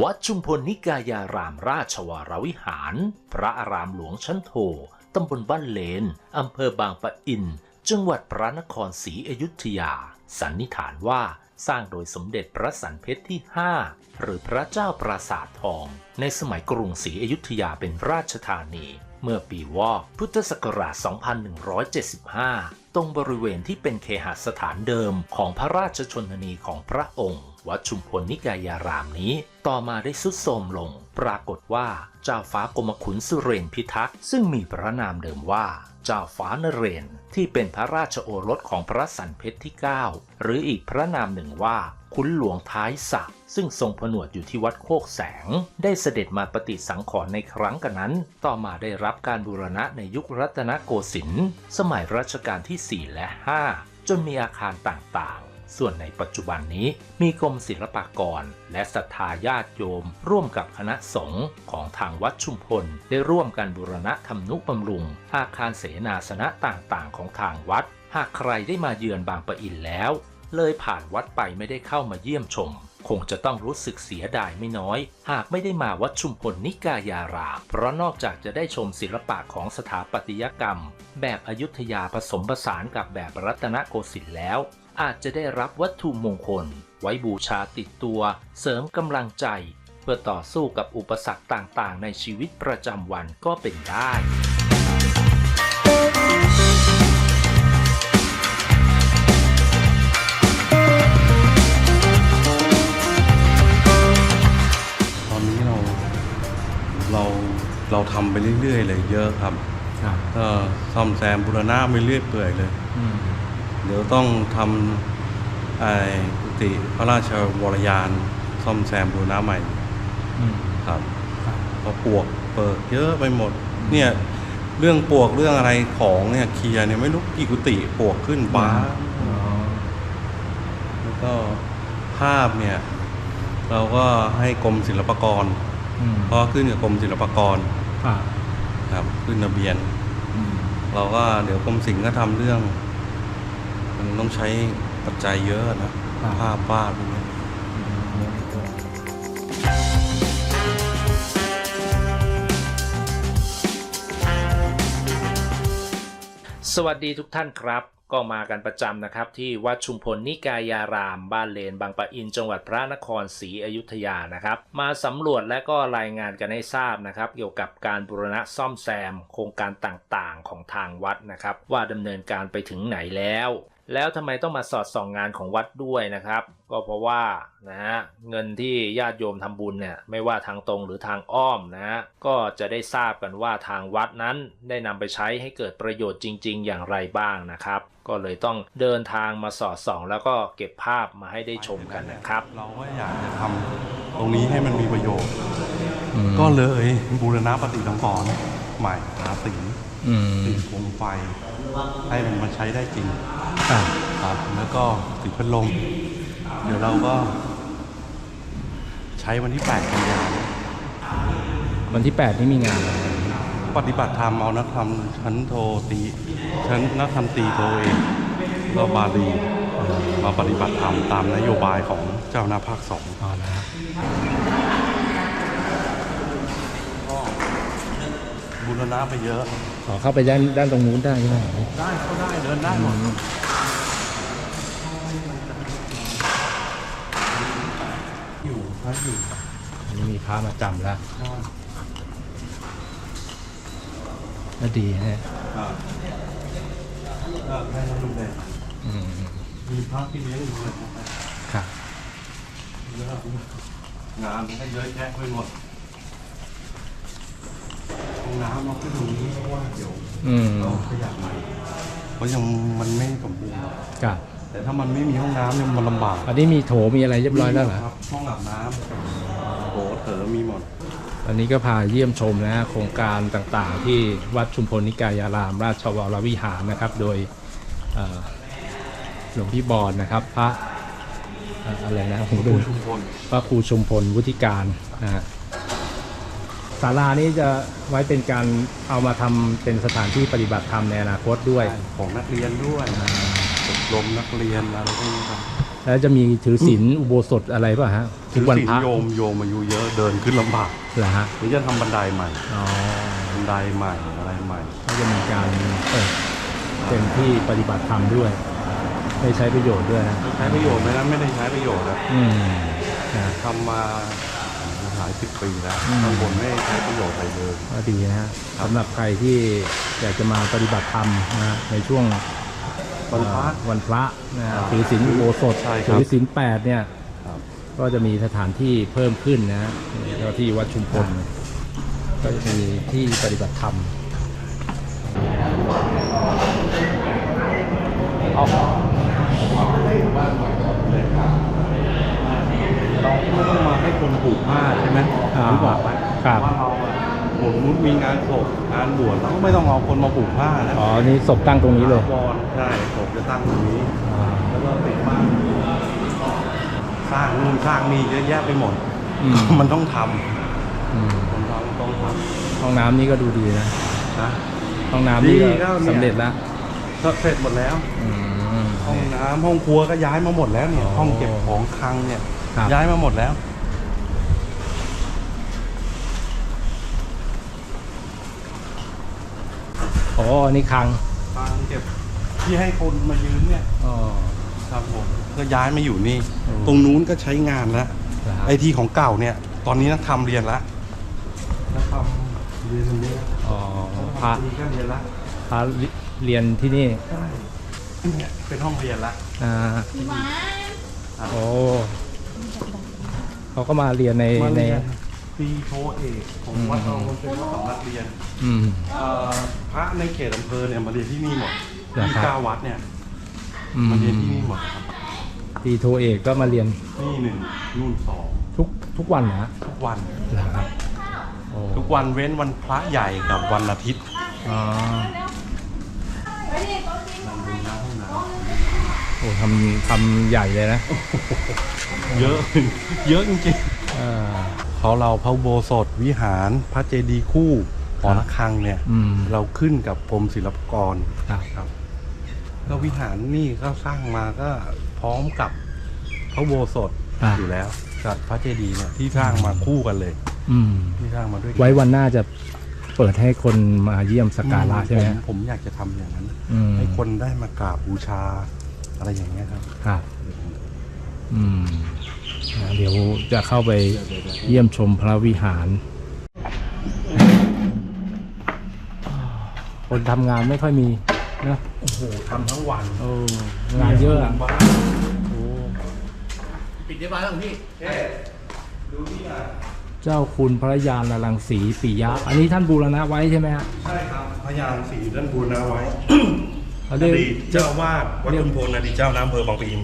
วัดชุมพลนิกายารามราชวรวิหาร พระอารามหลวงชั้นโท ตำบลบ้านเลน อำเภอบางปะอิน จังหวัดพระนครศรีอยุธยา สันนิษฐานว่าสร้างโดยสมเด็จพระสันเพชรที่ 5 หรือพระเจ้าปราสาททอง ในสมัยกรุงศรีอยุธยาเป็นราชธานี เมื่อปีวอกพุทธศักราช 2175 ตรงบริเวณที่เป็นเคหสถานเดิมของพระราชชนนีของพระองค์ วัดชุมพลนิกายารามนี้ ต่อมาได้สุดโทรมลง ปรากฏว่าเจ้าฟ้ากรมขุนสุเรนพิทักษ์ซึ่งมีพระนามเดิมว่าเจ้าฟ้านเรน ที่เป็นพระราชโอรสของพระสันเพชรที่ 9 หรืออีกพระนามหนึ่งว่าขุนหลวงท้ายสระซึ่งทรงผนวดอยู่ที่วัดโคกแสง ได้เสด็จมาปฏิสังขรณ์ในครั้งกันนั้น ต่อมาได้รับการบูรณะในยุครัตนโกสินทร์สมัยรัชกาลที่ 4 และ 5 จนมีอาคารต่างๆ ส่วนในปัจจุบันนี้มีกรมศิลปากร และศรัทธาญาติโยม ร่วมกับคณะสงฆ์ของทางวัดชุมพล ได้ร่วมกันบูรณะทำนุบำรุง อาคารเสนาสนะต่างๆ ของทางวัด หากใครได้มาเยือนบางปะอินแล้ว เลยผ่านวัดไปไม่ได้เข้ามาเยี่ยมชม คงจะต้องรู้สึกเสียดายไม่น้อย หากไม่ได้มาวัดชุมพลนิกายาราม เพราะนอกจากจะได้ชมศิลปะของสถาปัตยกรรม แบบอยุธยาผสมผสานกับแบบรัตนโกสินทร์แล้ว อาจจะได้รับวัตถุมงคล ไว้บูชาติดตัว เสริมกำลังใจ เพื่อต่อสู้กับอุปสรรคต่างๆ ในชีวิตประจำวันก็เป็นได้ตอนนี้เราเราเราทำไปเรื่อยๆเลยเยอะครับครับก็ซ่อมแซมบูรณะไปเรื่อยเปื่อยเลยอืม เดี๋ยวต้องทำไอ้กุฏิพระราชวรยาน ซ่อมแซมบูรณะใหม่อืมครับครับเพราะปวกเปิดเยอะไปหมด เนี่ยเรื่องปวกเรื่องอะไรของเนี่ยเคลียร์เนี่ยไม่รู้กี่กุฏิปวกขึ้นบ้าอ๋อแล้วก็ภาพเนี่ย เราก็ให้กรมศิลปากรอืมเพราะขึ้นกับกรมศิลปากรครับครับขึ้นทะเบียนอืมเราก็เดี๋ยวกรมศิลป์ก็ทำเรื่อง มันต้องใช้ปัจจัยเยอะนะ ภาพวาดพวกนี้สวัสดีทุกท่านครับ ก็มากันประจำนะครับ ที่วัดชุมพลนิกายาราม บ้านเลนบางปะอินจังหวัดพระนครศรีอยุธยานะครับ มาสำรวจและก็รายงานกันให้ทราบนะครับ เกี่ยวกับการบูรณะซ่อมแซม โครงการต่างๆ ของทางวัดนะครับ ว่าดำเนินการไปถึงไหนแล้ว แล้วทำไมต้องมาสอดส่องงานของวัดด้วยนะครับ ก็เพราะว่านะฮะเงินที่ญาติโยมทำบุญเนี่ยไม่ว่าทางตรงหรือทางอ้อมนะฮะก็จะได้ทราบกันว่าทางวัดนั้นได้นำไปใช้ให้เกิดประโยชน์จริง ๆ อย่างไรบ้างนะครับ ก็เลยต้องเดินทางมาสอดส่อง แล้วก็เก็บภาพมาให้ได้ชมกันนะครับ เราก็อยากจะทำตรงนี้ให้มันมีประโยชน์อืมก็เลยบูรณะปฏิสังขรณ์ใหม่หาสีอืมติดโคมไฟ ให้มันมาใช้ได้จริงครับครับแล้วก็ติดพัดลมเดี๋ยวเราก็ ใช้วันที่8กันยายนวันที่แปดนี่มีงานอะไรปฏิบัติธรรมเอานักธรรมชั้นโทตีชั้นนักธรรมตรีโทเอกก็บาลีมาปฏิบัติธรรมตามนโยบายของเจ้าหน้าภาคสองอ๋อนะครับ บูรณะไปเยอะ ขอเข้าไปด้านด้านตรงนู้นได้ใช่ไหมได้ก็ได้เดินได้หมดอยู่พระอยู่อันนี้มีพระมาจำแล้วก็ดีนะครับก็ให้เราดูแลอืมมีพระที่เลี้ยงอยู่เลยครับเยอะงานก็เยอะแยะไปหมดห้อ งน้ำเราขึ้นตรงนี้เพราะว่าเดี๋ยวอืมเราขยับใหม่เพราะยังมันไม่สมบูรณ์ครับแต่ถ้ามันไม่มีห้องน้ำเนี่ยมันลำบากอันนี้มีโถมีอะไรเรียบร้อยแล้วเหรอครับห้องอาบน้ำโถเถอมีหมดวันนี้ก็พาเยี่ยมชมนะฮะโครงการต่างๆ ที่วัดชุมพลนิกายาราม ราชวรวิหารนะครับ โดยเอ่อหลวงพี่บอลนะครับ พระเอ่ออะไรนะผมดูชุมพลพระครูชุมพลวุฒิการนะฮะ ศาลานี้จะไว้เป็นการเอามาทำเป็นสถานที่ปฏิบัติธรรมในอนาคตด้วย ของนักเรียนด้วยอบรมนักเรียนอะไรพวกนี้ครับแล้วจะมีถือศีลอุโบสถอะไรป่ะฮะทุถืกอวันศีลพระโยมโยมอายุเยอะเดินขึ้นลำบากเหรอฮะหรือจะทำบันไดใหม่ อ๋อบันไดใหม่อะไรใหม่ ก็จะมีการเปิดเต็มที่ปฏิบัติธรรมด้วยได้ใช้ประโยชน์ด้วยนะใช้ประโยชน์ไหมนะไม่ได้ใช้ประโยชน์นะอืมนะทำมาห ลายสิบปีแล้วอืมข้างบนไม่ได้ใช้ประโยชน์อะไรเลยก็ดีนะฮะสำหรับใครที่อยากจะมาปฏิบัติธรรมนะฮะในช่วงวันพระเอ่อวันพระนะฮะถือศีลอุโบสถใช่ครับ ถือศีลแปดเนี่ย ครับ ก็จะมีสถานที่เพิ่มขึ้นนะฮะแล้วที่วัดชุมพลก็จะมีที่ปฏิบัติธรรมเราไม่ต้องมาให้ คนผูกผ้าใช่ไหมอ่ารู้บอกไหมครับว่าเราอะผมมุดมีงานศพงานบวชเราก็ไม่ต้องเอาคนมาผูกผ้านะอ๋อนี่ศพตั้งตรงนี้เลยบอลใช่ศพจะตั้งตรงนี้อ่าแล้วก็ติดบ้านสร้างนู่นสร้างนี่เยอะแยะไปหมดอืมมันต้องทอืมำมันต้องต้องทห้องน้ำนี่ก็ดูดีนะำนะห้องน้ำนี่ดีก็ก็เนี่ยสำเร็จแล้วก็เสร็จหมดแล้วอืมห้องน้ำห้องครัวก็ย้ายมาหมดแล้วเนี่ยอ๋อห้องเก็บของคลังเนี่ยครับย้ายมาหมดแล้ว อ๋อนี่คลังคลังเก็บที่ให้คนมายืมเนี่ยอ๋อ ครับผมก็ย้ายมาอยู่นี่ อืม ตรงนู้นก็ใช้งานแล้วนะฮะไอ้ที่ของเก่าเนี่ย ตอนนี้นักทำเรียนละนักทำเรียนตรงนี้อ๋อพระทีก็เรียนละพระเรียนที่นี่ใช่เนี่ยเป็นห้องเรียนละอ่าโอ้เขาก็มาเรียนในมาในเรียน ปีโทเอกของวัดเรามันเป็นวัดสำนักเรียนอืม เอ่อพระในเขตอำเภอเนี่ยมาเรียนที่นี่หมดเหรอที่ครับเก้าวัดเนี่ยอืมมาเรียนที่นี่หมดครับตีโทเอกก็มาเรียนนี่หนึ่งนู่นสองทุกทุกวันนะทุกวัน เหรอครับโอ้ทุกวันเว้นวันพระใหญ่กับวันอาทิตย์อ๋อนั่งดูหน้าห้องน้โอ้ทำทำใหญ่เลยนะำเยอะ เยอะจริงเออ ๆเขาเราพระอุโบสถวิหารพระเจดีย์คู่หอระฆังเนี่ยอืม เราขึ้นกับกรมศิลปากรครับ ครับก็วิหารนี่ก็สร้างมาก็พร้อมกับพระอุโบสถอะ อยู่แล้วกับพระเจดีย์เนี่ยที่สร้างมาคู่กันเลย อืม ที่สร้างมาด้วยกันไว้วันหน้าจะเปิดให้คนมาเยี่ยมสักการะใช่ไหมผฮะผมอยากจะทำอย่างนั้น อืมให้คนได้มากราบบูชาอะไรอย่างเงี้ยครับ ครับ อืมอ่า เดี๋ยวจะเข้าไปเยี่ยมชมพระวิหาร คนทำงานไม่ค่อยมีนะโอ้โหทำทั้งวันโอ้งานเยอะอะบ้านโอ้ปิดเรียบร้อยแล้วพี่เอ๊ดูนี่อะเจ้าคุณพระยานรังสีปิยะ อันนี้ท่านบูรณะไว้ใช่ไหมฮะใช่ครับพระยางสีด้านบูรณะไว้ เขาอเรียกดีตเจ้าอาวาดวัดชุมพลอดีตเจ้าน้ำอำเภอบางปะอิน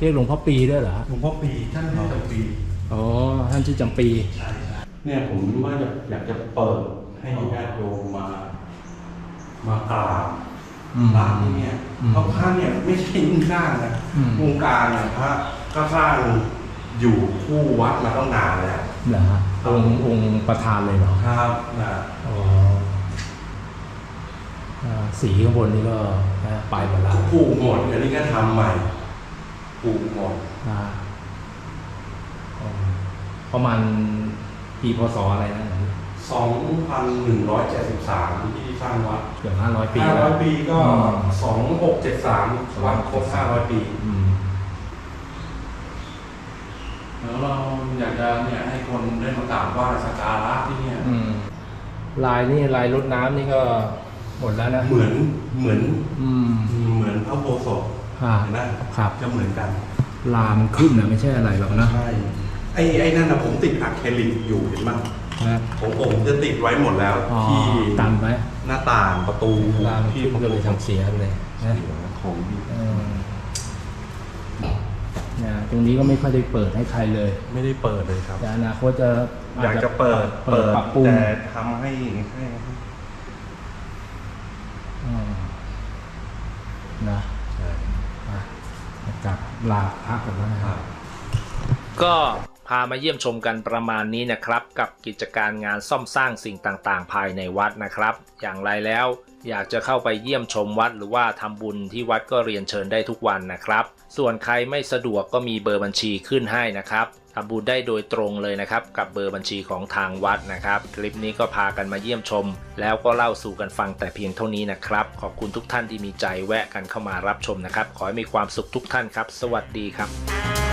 เรียกหลวงพ่อปีด้วยเหรอฮะหลวงพ่อปีท่านให้จำปีอ๋อท่านชื่อจำปีเนี่ยผมว่าจะอยากจะเปิดให้ญาติโยมมามากราบอืมพระที่เนี่ยอืมเพราะพระเนี่ยไม่ใช่ยิ่งสร้างนะอืมวงการเนี่ยพระก็สร้างอยู่คู่วัดมาตั้งนานแล้วเหรอฮะองค์องค์ประธานเลยเหรอครับนะอ๋ออ่า สีข้างบนนี่ก็นะไปหมดแล้วปลูกหมดอันนี้ก็ทำใหม่ปลูกหมดอ่าอ๋อประมาณปีพศอะไรนะ2,173 ที่สร้างวัดเกือบห้าร้อยปีแล้ว500 ปีก็อืม2673 วัดครบ500 ปีอืมแล้วเราอยากจะเนี่ยให้คนได้มากราบไหว้สักการะที่เนี่ยอืมลายนี่ลายรถน้ำนี่ก็ หมดแล้วนะเหมือนเหมือนอืม เหมือนพระโบสถอ่าเห็นไหมครับ จะเหมือนกันลามันขึ้นนะไม่ใช่อะไรหรอกนะใช่ไอ้ไอ้นั่นนะผมติดอะคริลิกอยู่เห็นไหมนะ ของผมจะติดไว้หมดแล้วอ๋อที่ตันไว้ หน้าต่างประตูลามันที่ขึ้นก็เลยทำเสียไปเลยนะของดีเออเนี่ยตรงนี้ก็ไม่ค่อยได้เปิดให้ใครเลย ไม่ได้เปิดเลยครับ แต่อนาคตจะอยากจะเปิดเปิดปรับปรุงแต่ทำให้ให้อื นะอะกลับลาพักกันแล้วนะครับก็พามาเยี่ยมชมกันประมาณนี้นะครับ กับกิจการงานซ่อมสร้างสิ่งต่างๆ ภายในวัดนะครับ อย่างไรแล้วอยากจะเข้าไปเยี่ยมชมวัดหรือว่าทำบุญที่วัดก็เรียนเชิญได้ทุกวันนะครับ ส่วนใครไม่สะดวกก็มีเบอร์บัญชีขึ้นให้นะครับทำบุญได้โดยตรงเลยนะครับ กับเบอร์บัญชีของทางวัดนะครับ คลิปนี้ก็พากันมาเยี่ยมชม แล้วก็เล่าสู่กันฟังแต่เพียงเท่านี้นะครับ ขอบคุณทุกท่านที่มีใจแวะกันเข้ามารับชมนะครับ ขอให้มีความสุขทุกท่านครับ สวัสดีครับ